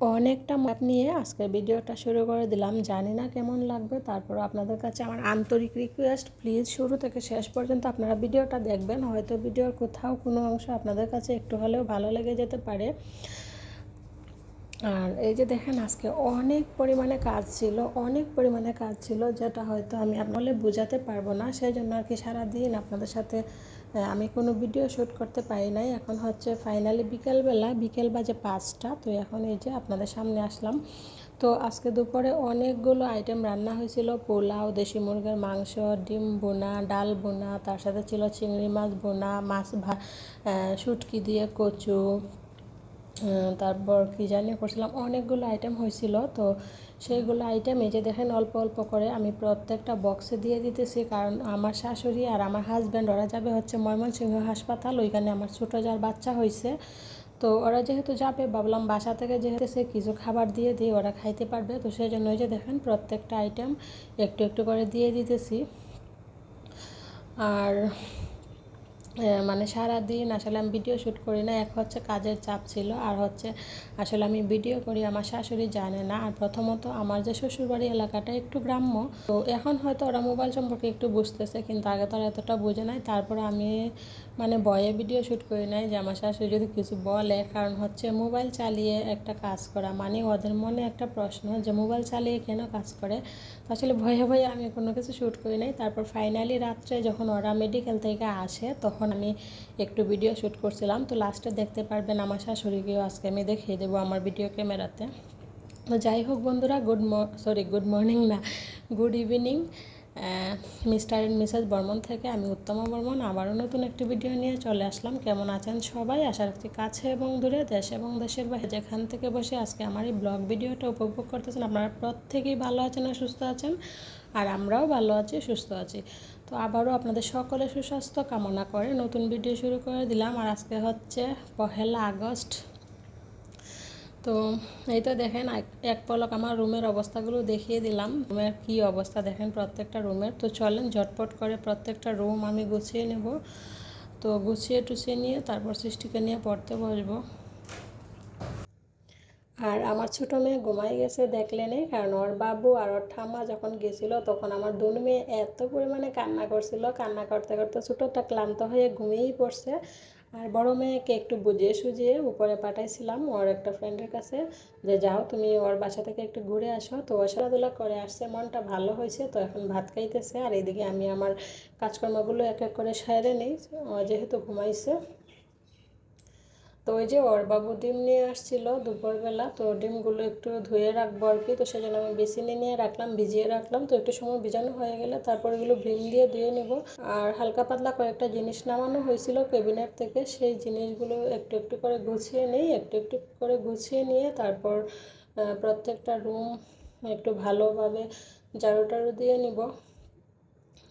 অনেকটা মাপ নিয়ে আজকের ভিডিওটা শুরু করে দিলাম। জানি না কেমন লাগবে তারপর আপনাদের কাছে আমার আন্তরিক রিকোয়েস্ট প্লিজ শুরু থেকে শেষ পর্যন্ত আপনারা ভিডিওটা দেখবেন। হয়তো ভিডিওর কোথাও কোনো অংশ আপনাদের কাছে একটু হলেও ভালো লেগে যেতে পারে। আর এই যে দেখেন, আজকে অনেক পরিমাণে কাজ ছিল, অনেক পরিমাণে কাজ ছিল, যেটা হয়তো আমি আপনাদের বোঝাতে পারব না। সেই জন্য আর কি সারাদিন আপনাদের সাথে আমি কোনো ভিডিও শ্যুট করতে পারি নাই। এখন হচ্ছে ফাইনালি বিকেলবেলা, বিকেল বাজে পাঁচটা। তো এখন এই যে আপনাদের সামনে আসলাম। তো আজকে দুপুরে অনেকগুলো আইটেম রান্না হয়েছিল। পোলাও, দেশি মুরগির মাংস, ডিম বোনা ডাল বোনা তার সাথে ছিল চিংড়ি মাছ বোনা মাছ ভা শুটকি দিয়ে কচু তারপর কী জানি করছিলাম, অনেকগুলো আইটেম হয়েছিল, তো সেইগুলো আইটেম এই যে দেখেন অল্প অল্প করে আমি প্রত্যেকটা বক্সে দিয়ে দিতেছি, কারণ আমার শাশুড়ি আর আমার হাজব্যান্ড ওরা যাবে হচ্ছে ময়মনসিংহ হাসপাতাল, ওইখানে আমার ছোটো যার বাচ্চা হয়েছে তো ওরা যেহেতু যাবে, ভাবলাম বাসা থেকে যেহেতু সে কিছু খাবার দিয়ে দিই, ওরা খাইতে পারবে, তো সেই জন্য ওই যে দেখেন প্রত্যেকটা আইটেম একটু একটু করে দিয়ে দিতেছি। আর মানে সারা দিন আসলে আমি ভিডিও শ্যুট করি না। এক হচ্ছে কাজের চাপ ছিল, আর হচ্ছে আসলে আমি ভিডিও করি, আমার শাশুড়ি জানে না। আর প্রথমত আমার যে শ্বশুরবাড়ি এলাকাটা একটু গ্রাম্য, তো এখন হয়তো ওরা মোবাইল সম্পর্কে একটু বুঝতেছে, কিন্তু আগে তো এতটা বুঝে নাই। তারপরে আমি মানে বয়ে ভিডিও শ্যুট করি নাই যে আমার শাশুড়ি যদি কিছু বলে, কারণ হচ্ছে মোবাইল চালিয়ে একটা কাজ করা মানে ওদের মনে একটা প্রশ্ন যে মোবাইল চালিয়ে কেন কাজ করে? তো আসলে ভয়ে ভয়ে আমি কোনো কিছু শ্যুট করি নাই। তারপর ফাইনালি রাত্রে যখন ওরা মেডিকেল থেকে আসে, তখন আমি একটু ভিডিও শ্যুট করছিলাম। তো লাস্টে দেখতে পারবেন আমার শাশুড়িকেও আজকে আমি দেখিয়ে দেবো আমার ভিডিও ক্যামেরাতে তো যাই হোক বন্ধুরা গুড ম সরি গুড মর্নিং না good evening mister and missus Barman থেকে আমি উত্তমা বর্মন, আবারও নতুন একটি ভিডিও নিয়ে চলে আসলাম। কেমন আছেন সবাই? আশা রাখছি কাছে এবং দূরে, দেশ এবং দেশের বাইরে, যেখান থেকে বসে আজকে আমার এই ব্লগ ভিডিওটা উপভোগ করতেছেন, আপনারা প্রত্যেকেই ভালো আছেন আর সুস্থ আছেন, আর আমরাও ভালো আছি, সুস্থ আছি। তো আবারও আপনাদের সকলে সুস্বাস্থ্য কামনা করে নতুন ভিডিও শুরু করে দিলাম আর আজকে হচ্ছে পহেলা আগস্ট। তো এই তো দেখেন এক পলক আমার রুমের অবস্থাগুলো দেখিয়ে দিলাম। রুমের কি অবস্থা দেখেন প্রত্যেকটা রুমের। তো চলেন ঝটপট করে প্রত্যেকটা রুম আমি গুছিয়ে নেব। তো গুছিয়ে টুছিয়ে নিয়ে তারপর সৃষ্টিকে নিয়ে পড়তে বসবো। আর আমার ছোটো মেয়ে ঘুমাই গেছে, দেখলে নেই। কারণ ওর বাবু আর ওর ঠাম্মা যখন গেছিল, তখন আমার দুন মেয়ে এত পরিমাণে কান্না করছিল। কান্না করতে করতে ছোটোটা ক্লান্ত হয়ে ঘুমিয়েই পড়ছে। আর বড় মেয়েকে একটু বুঝিয়ে সুঝিয়ে উপরে পাঠাইছিলাম ওর একটা ফ্রেন্ডের কাছে যে, যাও তুমি ওর বাসা থেকে একটু ঘুরে আসো। তো ও খেলাধুলা করে আসছে, মনটা ভালো হয়েছে। তো এখন ভাত খাইতেছে। আর এইদিকে আমি আমার কাজকর্মগুলো এক এক করে সেরে নিই। যেহেতু ঘুমাইছে তো ওই যে ওর বাবু ডিম নিয়ে আসছিল দুপুরবেলা, তো ডিমগুলো একটু ধুয়ে রাখব আর কি। তো সেজন্য আমি বেসিনে নিয়ে রাখলাম, ভিজিয়ে রাখলাম। তো একটু সময় ভিজানো হয়ে গেলে তারপর এগুলো ভিম দিয়ে ধুয়ে নেব। আর হালকা পাতলা কয়েকটা জিনিস নামানো হয়েছিল ক্যাবিনেট থেকে, সেই জিনিসগুলো একটু একটু করে গুছিয়ে নিই, একটু একটু করে গুছিয়ে নিয়ে তারপর প্রত্যেকটা রুম একটু ভালোভাবে ঝাড়ু টাড়ু দিয়ে নিব।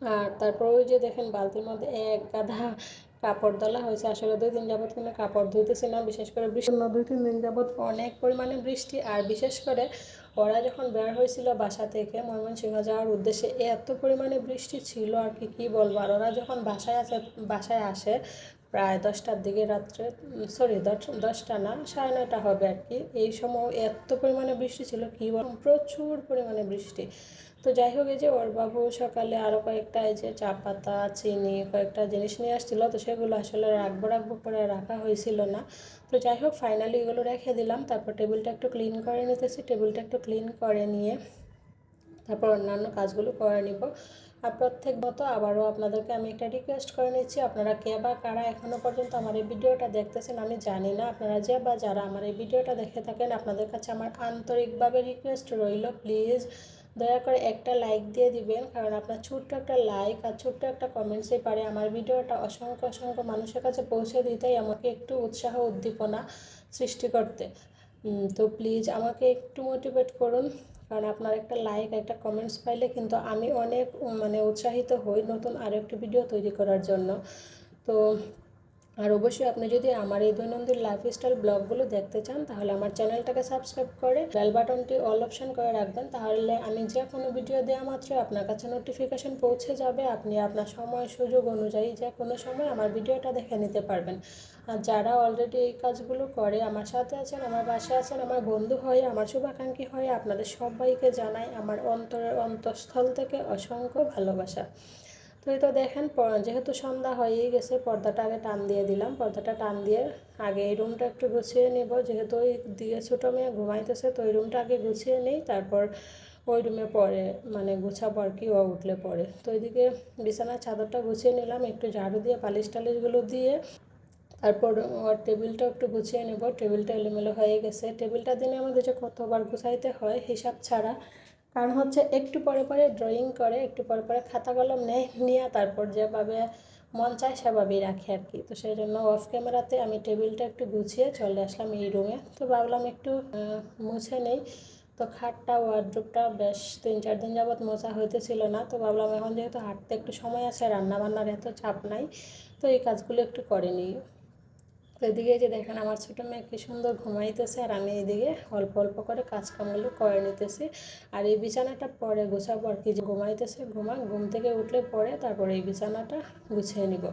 আর তারপর ওই যে দেখেন বালতির মধ্যে এক গাধা কাপড় দলা হয়েছে। আসলে দুই দিন যাবৎ কিন্তু কাপড় ধুইতেছি না, বিশেষ করে বৃষ্টি। দুই, তিন দিন যাবৎ অনেক পরিমাণে বৃষ্টি। আর বিশেষ করে ওরা যখন বের হয়েছিল বাসা থেকে ময়মনসিংহ যাওয়ার উদ্দেশ্যে, এত পরিমাণে বৃষ্টি ছিল আর কি, কী বলব? আর ওরা যখন বাসায় আসে বাসায় আসে প্রায় দশটার দিকে রাত্রে সরি দশ, দশটা না, সাড়ে নয়টা হবে আর কি। এই সময় এত পরিমাণে বৃষ্টি ছিল, কি প্রচুর পরিমাণে বৃষ্টি। তো যাই হোক, এই যে ওর বাবু সকালে আরও কয়েকটা এই যে চা পাতা, চিনি, কয়েকটা জিনিস নিয়ে আসছিল, তো সেগুলো আসলে রাখব রাখব করে রাখা হয়েছিল না। তো যাই হোক ফাইনালি এগুলো রেখে দিলাম, তারপর টেবিলটা একটু ক্লিন করে নিতেছি, টেবিলটা একটু ক্লিন করে নিয়ে তারপর অন্যান্য কাজগুলো করে নিব। প্রত্যেক মতো আবারও আপনাদেরকে আমি একটা রিকোয়েস্ট করে নিচ্ছি। আপনারা কে বা কারা এখনও পর্যন্ত আমার এই ভিডিওটা দেখতেছেন আমি জানি না। আপনারা যে বা যারা আমার এই ভিডিওটা দেখে থাকেন, আপনাদের কাছে আমার আন্তরিকভাবে রিকোয়েস্ট রইল। প্লিজ দয়া করে একটা লাইক দিয়ে দিবেন, কারণ আপনার ছোট্ট একটা লাইক আর ছোট্ট একটা কমেন্টসে পারে আমার ভিডিওটা অসংখ্য অসংখ্য মানুষের কাছে পৌঁছে দিতেই আমাকে একটু উৎসাহ উদ্দীপনা সৃষ্টি করতে। তো প্লিজ আমাকে একটু মোটিভেট করুন। কারণ আপনার একটা লাইক একটা কমেন্টস পাইলে কিন্তু আমি অনেক মানে উৎসাহিত হই নতুন আরও একটি ভিডিও তৈরি করার জন্য। তো আর অবশ্যই আপনি যদি আমার এই দৈনন্দিন লাইফস্টাইল ব্লগগুলো দেখতে চান, তাহলে আমার চ্যানেলটাকে সাবস্ক্রাইব করে বেল বাটনটি অল অপশন করে রাখবেন। তাহলে আমি যে কোনো ভিডিও দেওয়া মাত্র আপনার কাছে নোটিফিকেশন পৌঁছে যাবে। আপনি আপনার সময়, সুযোগ অনুযায়ী যে কোনো সময় আমার ভিডিওটা দেখে নিতে পারবেন। আর যারা অলরেডি এই কাজগুলো করে, আমার সাথে আছেন, আমার বাসায় আছেন, আমার বন্ধু হয়ে, আমার শুভাকাঙ্ক্ষী হয়ে, আপনাদের সবাইকে জানাই আমার অন্তরের অন্তঃস্থল থেকে অসংখ্য ভালোবাসা। তো এই তো দেখেন যেহেতু সন্ধ্যা হয়েই গেছে, পর্দাটা আগে টান দিয়ে দিলাম। পর্দাটা টান দিয়ে আগে এই রুমটা একটু গুছিয়ে নেব। যেহেতু ওই দিয়ে ছোটো মেয়ে ঘুমাইতেছে, তো ওই রুমটা আগে গুছিয়ে নেই। তারপর ওই রুমে পরে মানে গুছাবো আর কি, ও উঠলে পরে। তো ওইদিকে বিছানার চাদরটা গুছিয়ে নিলাম, একটু ঝাড়ু দিয়ে পালিশ টালিশগুলো দিয়ে। তারপর ওর টেবিলটা একটু গুছিয়ে নেব। টেবিলটা এলোমেলো হয়ে গেছে। টেবিলটা দিনে আমাদের যে কতবার গুছাইতে হয়, হিসাব ছাড়া কারণ হচ্ছে একটু পরে পরে ড্রয়িং করে, একটু পরে পরে খাতা কলম নেয়, নিয়ে তারপর যেভাবে মন চায় সেভাবেই রাখে আর কি। তো সেই জন্য অফ ক্যামেরাতে আমি টেবিলটা একটু গুছিয়ে চলে আসলাম এই রুমে তো ভাবলাম একটু মুছে নেই। তো খাটটা ওয়ার্ড্রোপটা বেশ তিন চার দিন যাবৎ মোছা হইতেছিল না। তো ভাবলাম এখন যেহেতু হাঁটতে একটু সময় আছে, রান্নাবান্নার এত চাপ নাই, তো এই কাজগুলো একটু করে নিই। তো এদিকে যে দেখেন, আমার ছোটো মেয়ে কি সুন্দর ঘুমাইতেছে আর আমি এদিকে অল্প অল্প করে কাজকামগুলো করে নিতেছি। আর এই বিছানাটা পরে গোছাবো আর কি, যে ঘুমাইতেছে ঘুমা ঘুম থেকে উঠলে পরে তারপরে এই বিছানাটা গুছিয়ে নিব।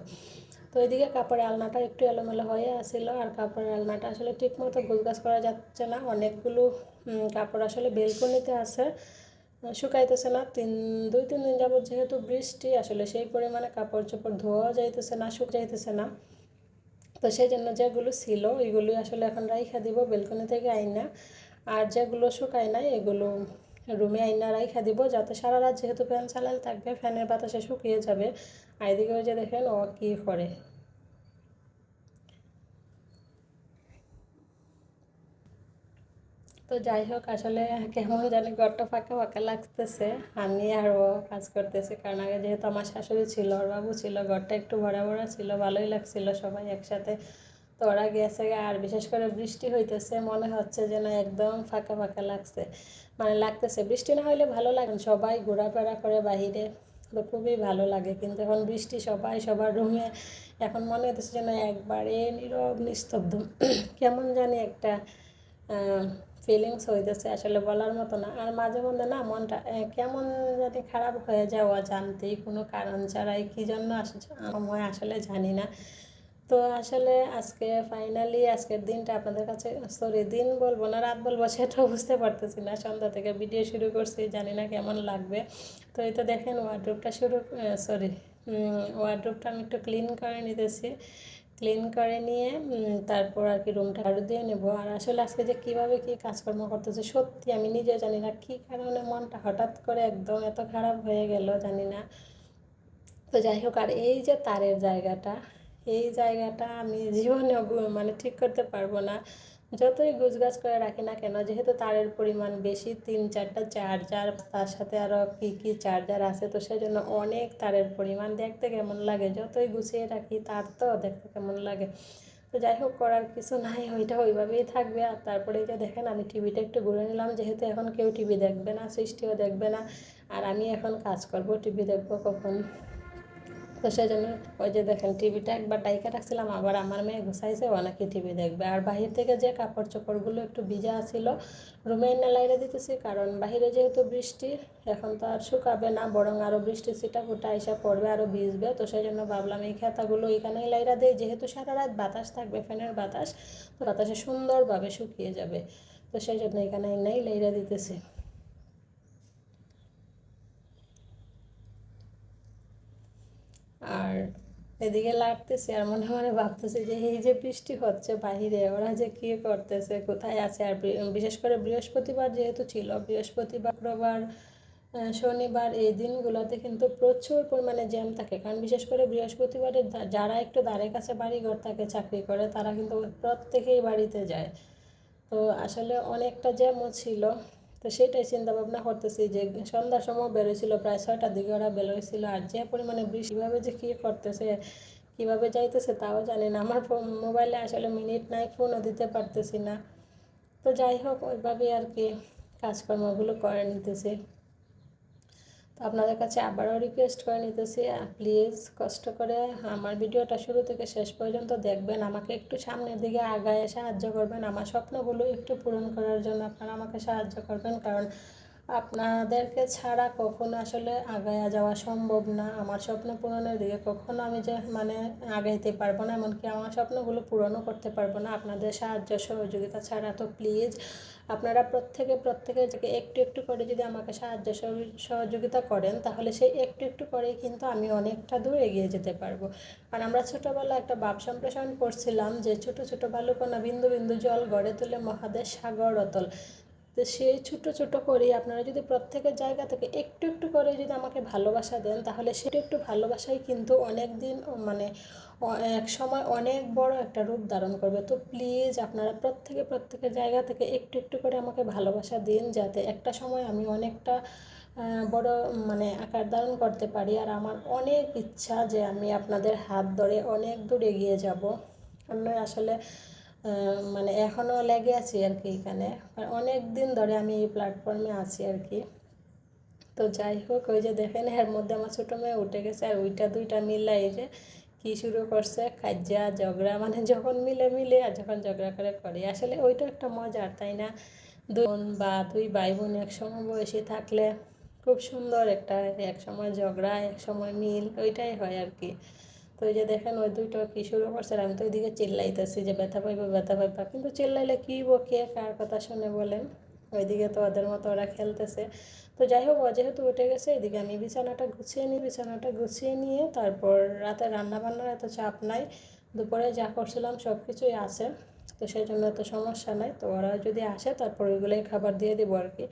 তো এদিকে কাপড়ের আলনাটা একটু এলোমেলো হয়ে আসছিল আর কাপড়ের আলনাটা আসলে ঠিক মতো গোছগাছ করা যাচ্ছে না। অনেকগুলো কাপড় আসলে বেলকনিতে আছে, শুকাইতেছে না। তিন, দুই, তিন দিন যাবত যেহেতু বৃষ্টি, আসলে সেই পরিমাণে কাপড় চোপড় ধোয়া যাইতেছে না শুক যাইতেছে না। তো সেই জন্য যেগুলো ছিল ওইগুলো আসলে এখন রাইখা দিব, বেলকনি থেকে আইনা। আর যেগুলো শুকায় না এগুলো রুমে আইনা রাইখা দিব, যাতে সারা রাত যেহেতু ফ্যান চালাল থাকবে, ফ্যানের বাতাসে শুকিয়ে যাবে। আর এদিকে যে দেখেন, ও কী করে। তো যাই হোক আসলে কেমন জানি ঘরটা ফাঁকা ফাঁকা লাগতেছে। আমি আরও কাজ করতেছি, কারণ আগে যেহেতু আমার শাশুড়ি ছিল, ওর বাবু ছিল, ঘরটা একটু ভরা ভরা ছিল, ভালোই লাগছিল সবাই একসাথে। তো ওরা গেছে আর বিশেষ করে বৃষ্টি হইতেছে, মনে হচ্ছে যে না একদম ফাঁকা ফাঁকা লাগছে। মানে লাগতেছে, বৃষ্টি না হইলে ভালো লাগে সবাই ঘোরাফেরা করে বাহিরে তো খুবই ভালো লাগে। কিন্তু এখন বৃষ্টি সবাই সবার রুমে, এখন মনে হইতেছে যে না একবারে নীরব, নিস্তব্ধ। কেমন জানি একটা ফিলিংস হইতেছে আসলে বলার মতো না। আর মাঝে মধ্যে না মনটা কেমন জানি খারাপ হয়ে যাওয়া জানতেই কোনো কারণ ছাড়াই, কী জন্য সময় আসলে জানি না। তো আসলে আজকে ফাইনালি আজকের দিনটা আপনাদের কাছে সরি দিন বলব না, রাত বলব সেটাও বুঝতে পারতেছি না। সন্ধ্যা থেকে ভিডিও শুরু করছি, জানি না কেমন লাগবে। তো এই তো দেখেন ওয়ার্ড্রোপটা শুরু সরি ওয়ার্ড্রোপটা আমি একটু ক্লিন করে নিতেছি। ক্লিন করে নিয়ে তারপর আর কি রুমটা আরও দিয়ে নেব। আর আসলে আজকে যে কীভাবে কী কাজকর্ম করতেছে, সত্যি আমি নিজে জানি না কী কারণে মনটা হঠাৎ করে একদম এত খারাপ হয়ে গেল জানি না। তো যাই হোক, আর এই যে তারের জায়গাটা, এই জায়গাটা আমি জীবনে মানে ঠিক করতে পারব না। যতই গুছগাছ করে রাখি না কেন, যেহেতু তারের পরিমাণ বেশি, তিন চারটা চার্জার, তার সাথে আরও কী কী চার্জার আছে, তো সেই জন্য অনেক তারের পরিমাণ দেখতে কেমন লাগে। যতই গুছিয়ে রাখি, তার তো দেখতে কেমন লাগে। তো যাই হোক, করার কিছু নাই, ওইটা ওইভাবেই থাকবে। আর তারপরে যে দেখেন, আমি টিভিটা একটু ঘুরে নিলাম, যেহেতু এখন কেউ টিভি দেখবে না, সৃষ্টিও দেখবে না, আর আমি এখন কাজ করব, টিভি দেখব কখন? তো সেই জন্য ওই যে দেখেন টিভিটা একবার ডাইকা রাখছিলাম, আবার আমার মেয়ে ঘুষাইছে অনেকে টিভি দেখবে। আর বাহির থেকে যে কাপড় চোপড়গুলো একটু ভিজা ছিল রুমে না লাইরে দিতেছি, কারণ বাহিরে যেহেতু বৃষ্টি, এখন তো আর শুকাবে না, বরং আরও বৃষ্টি সিটা ফুটা এসে পড়বে আরও ভিজবে। তো সেই জন্য ভাবলাম এই খেতাগুলো এখানেই লাইরা দেয় যেহেতু সারা রাত বাতাস থাকবে, ফ্যানের বাতাস, তো বাতাসে সুন্দরভাবে শুকিয়ে যাবে। তো সেই জন্য এখানে এনেই লাইরা দিতেছি। আর এদিকে লাগতেছে, আর মনে মনে ভাবতেছে যে, এই যে বৃষ্টি হচ্ছে বাহিরে, ওরা যে কী করতেছে, কোথায় আছে? আর বিশেষ করে বৃহস্পতিবার যেহেতু ছিল, বৃহস্পতিবার, শুক্রবার শনিবার, এই দিনগুলোতে কিন্তু প্রচুর পরিমাণে জ্যাম থাকে। কারণ বিশেষ করে বৃহস্পতিবারে যারা একটু দ্বারের কাছে বাড়ি ঘর থাকে, চাকরি করে, তারা কিন্তু প্রত্যেকেই বাড়িতে যায়। তো আসলে অনেকটা জ্যামও ছিল। তো সেটাই চিন্তা ভাবনা করতেছি যে সন্ধ্যার সময় বেরোছিল প্রায় ছয়টার দিকে ওরা বেরোয়ছিল আর যে পরিমাণে বৃষ্টিভাবে যে কী করতেছে, কীভাবে যাইতেছে তাও জানি না। আমার মোবাইলে আসলে মিনিট নাই, ফোনও দিতে পারতেছি না। তো যাই হোক ওইভাবে আর কি কাজকর্মগুলো করে নিতেছি। আপনাদের কাছে আবারও রিকোয়েস্ট করে নিতেছি প্লিজ কষ্ট করে আমার ভিডিওটা শুরু থেকে শেষ পর্যন্ত দেখবেন, আমাকে একটু সামনের দিকে আগায় সাহায্য করবেন, আমার স্বপ্নগুলো একটু পূরণ করার জন্য আপনারা আমাকে সাহায্য করবেন, কারণ আপনাদেরকে ছাড়া কখনো আসলে আগায়া যাওয়া সম্ভব না, আমার স্বপ্ন পূরণের দিকে কখনো আমি যে মানে আগাইতে পারব না, এমনকি আমার স্বপ্নগুলো পূরণও করতে পারব না, আপনাদের সাহায্য সহযোগিতা ছাড়া, তো প্লিজ আপনারা প্রত্যেকে প্রত্যেকে একটু একটু করে যদি আমাকে সাহায্য সহযোগিতা করেন, তাহলে সেই একটু একটু করেই কিন্তু আমি অনেকটা দূর এগিয়ে যেতে পারব। কারণ আমরা ছোটোবেলা একটা ভাব সম্প্রসারণ করছিলাম যে ছোট ছোট বালুকণা বিন্দু বিন্দু জল গড়ে তুলে মহাদেশ সাগর অতল। তো সেই ছোটো ছোটো করেই আপনারা যদি প্রত্যেকের জায়গা থেকে একটু একটু করে যদি আমাকে ভালোবাসা দেন, তাহলে সেটা একটু ভালোবাসাই কিন্তু অনেক দিন মানে এক সময় অনেক বড় একটা রূপ ধারণ করবে। তো প্লিজ আপনারা প্রত্যেকে, প্রত্যেকের জায়গা থেকে একটু একটু করে আমাকে ভালোবাসা দিন যাতে একটা সময় আমি অনেকটা বড় মানে আকার ধারণ করতে পারি। আর আমার অনেক ইচ্ছা যে আমি আপনাদের হাত ধরে অনেক দূর এগিয়ে যাব। অন্য আসলে মানে এখনও লেগে আছি আর কি এখানে। অনেক দিন ধরে আমি এই প্ল্যাটফর্মে আছি আর কি। তো যাই হোক, ওই যে দেখেন, এর মধ্যে আমার ছোটো মেয়ে উঠে গেছে আর ওইটা দুইটা মিলাই যে কি শুরু করছে কাজ্যা ঝগড়া মানে যখন মিলে মিলে আর যখন ঝগড়া করে করে। আসলে ওইটা একটা মজার, তাই না? দুই বা দুই ভাই বোন একসময় বয়সে থাকলে খুব সুন্দর একটা এক সময় ঝগড়া, এক সময় মিল, ওইটাই হয় আর কি। তো এই যে দেখেন ওই দুইটা কি শুরু করছে আমি তো ওইদিকে চিল্লাইতেছি যে ব্যথা পাইবো, ব্যথা পাইবা। কিন্তু চিল্লাইলে কী বকে কার কথা শুনে বলেন? ওইদিকে তো ওদের মতো ওরা খেলতেছে। তো যাই হোক, ও যেহেতু উঠে গেছে, এদিকে আমি বিছানাটা গুছিয়ে নিই, বিছানাটা গুছিয়ে নিয়ে তারপর রাতে রান্না বান্নার এত চাপ নাই। দুপুরে যা করছিলাম সব কিছুই আছে। তো সেই জন্য এত সমস্যা নাই। তো ওরা যদি আসে, তারপর ওইগুলোই খাবার দিয়ে দেবো আর কি।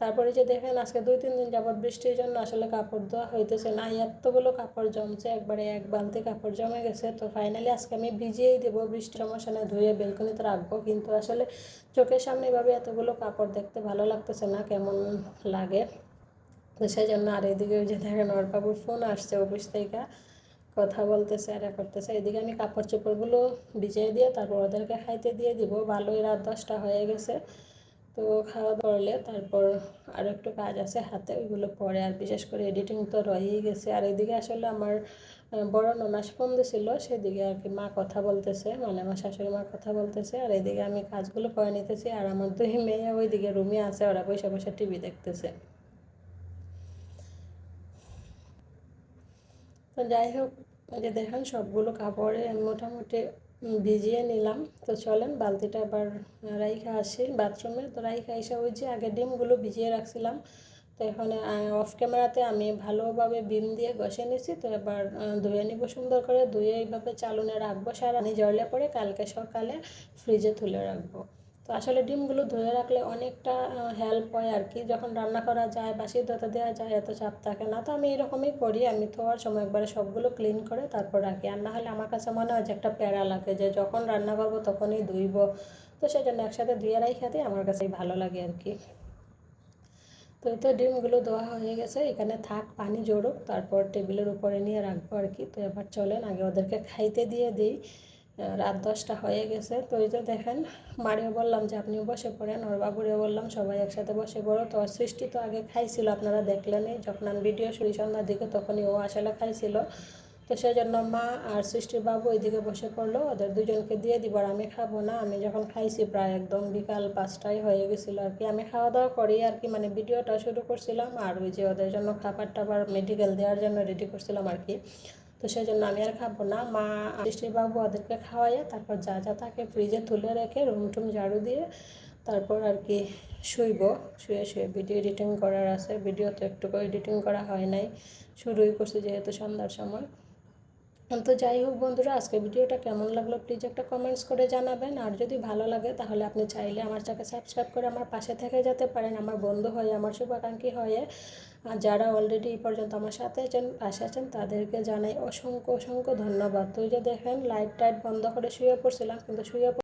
তারপরে যে দেখেন আজকে দুই, তিন দিন যাবৎ বৃষ্টির জন্য আসলে কাপড় ধোয়া হইতেছে না। এতগুলো কাপড় জমছে, একবারে এক বালতি কাপড় জমে গেছে। তো ফাইনালি আজকে আমি ভিজিয়েই দেবো বৃষ্টির সমস্যা ধুয়ে বেলকনিতে রাখব। কিন্তু আসলে চোখের সামনে এভাবে এতগুলো কাপড় দেখতে ভালো লাগতেছে না, কেমন লাগে? তো সেই জন্য আর এদিকে ওই যে দেখেন ওর বাবুর ফোন আসছে অফিস থেকে, কথা বলতেছে আর করতেছে। এদিকে আমি কাপড় চোপড়গুলো ভিজিয়ে দিয়ে তারপর ওদেরকে খাইতে দিয়ে দিব। ভালোই রাত দশটা হয়ে গেছে। তো খাওয়া দাওয়া তারপর আরও একটু কাজ আছে হাতে, ওইগুলো পরে আর বিশেষ করে এডিটিং তো রয়েই গেছে। আর এদিকে আসলে আমার বড় ননাস ফোন দিছিল, সেদিকে আর কি মা কথা বলতেছে মানে আমার শাশুড়ি মা কথা বলতেছে। আর এদিকে আমি কাজগুলো করে নিতেছি, আর আমার দুই মেয়ে ওইদিকে রুমে আছে, ওরা বসে বসে টিভি দেখতেছে। তো যাই হোক যে দেখেন সবগুলো কাপড়ে মোটামুটি ভিজিয়ে নিলাম। তো চলেন, বালতিটা আবার রাইখা আসি বাথরুমে। তো রাইখা এসে ওই যে আগে ডিমগুলো ভিজিয়ে রাখছিলাম। তো এখানে অফ ক্যামেরাতে আমি ভালোভাবে বিম দিয়ে ঘষে নিছি। তো এবার ধুয়ে নিব সুন্দর করে। ধুয়ে এইভাবে চালুনে রাখব সারানি জলে পরে কালকে সকালে ফ্রিজে তুলে রাখব। তো আসলে ডিমগুলো ধুয়ে রাখলে অনেকটা হেল্প হয় আর কি যখন রান্না করা যায় বা সিদ্ধতা দেওয়া যায়, এত চাপ থাকে না। তো আমি এরকমই করি। আমি ধোয়ার সময় একবারে সবগুলো ক্লিন করে তারপর রাখি। আর না হলে আমার কাছে মনে হয় যে একটা প্যারা লাগে যে যখন রান্না করব তখনই ধুইব। তো সেই জন্য একসাথে ধুয়ে রাই খেতে আমার কাছেই ভালো লাগে আর কি তো এই তো ডিমগুলো দেওয়া হয়ে গেছে। এখানে থাক, পানি জড়ুক তারপর টেবিলের উপরে নিয়ে রাখব আর কি তো এবার চলেন, আগে ওদেরকে খাইতে দিয়ে দিই। রাত দশটা হয়ে গেছে। তো এই যে দেখেন, মারিও বললাম যে আপনিও বসে পড়েন, ওর বাবুরেও বললাম সবাই একসাথে বসে পড়ো। তো সৃষ্টি তো আগে খাইছিল, আপনারা দেখলেনই যখন আমি ভিডিও শুনি সন্ধ্যার দিকে, তখনই ও আসলে খাইছিল। তো সেই জন্য মা আর সৃষ্টির বাবু ওইদিকে বসে পড়ল, ওদের দুজনকে দিয়ে দিব আর আমি খাব না। আমি যখন খাইছি প্রায় একদম বিকাল পাঁচটায় হয়ে গেছিল আর কি। আমি খাওয়া দাওয়া করি আর কি মানে ভিডিওটা শুরু করছিলাম আর ওই যে ওদের জন্য খাবার টাবার মেডিকেল দেওয়ার জন্য রেডি করছিলাম আর কি। তো সেই জন্য আমি আর খাব না। মা বাবু ওদেরকে খাওয়াইয়া তারপর যা যা থাকে ফ্রিজে তুলে রেখে রুম টুম ঝাড়ু দিয়ে তারপর আর কি শুইব। শুয়ে শুয়ে ভিডিও এডিটিং করার আছে। ভিডিও তো একটু এডিটিং করা হয় নাই। শুরুই করছি যেহেতু সন্ধ্যার সময়। তো যাই হোক বন্ধুরা, আজকে ভিডিওটা কেমন লাগল প্লিজ একটা কমেন্টস করে জানাবেন। আর যদি ভালো লাগে তাহলে আপনি চাইলে আমার চাকে সাবস্ক্রাইব করে আমার পাশে থেকে যেতে পারেন। আমার বন্ধু হয়ে, আমার শুভাকাঙ্ক্ষী হয়ে আর যারা অলরেডি এই পর্যন্ত আমার সাথে আছেন, পাশে আছেন, তাদেরকে জানাই অসংখ্য অসংখ্য ধন্যবাদ। তুই যে দেখেন লাইট টাইট বন্ধ করে শুয়ে পড়ছিলাম, কিন্তু শুয়ে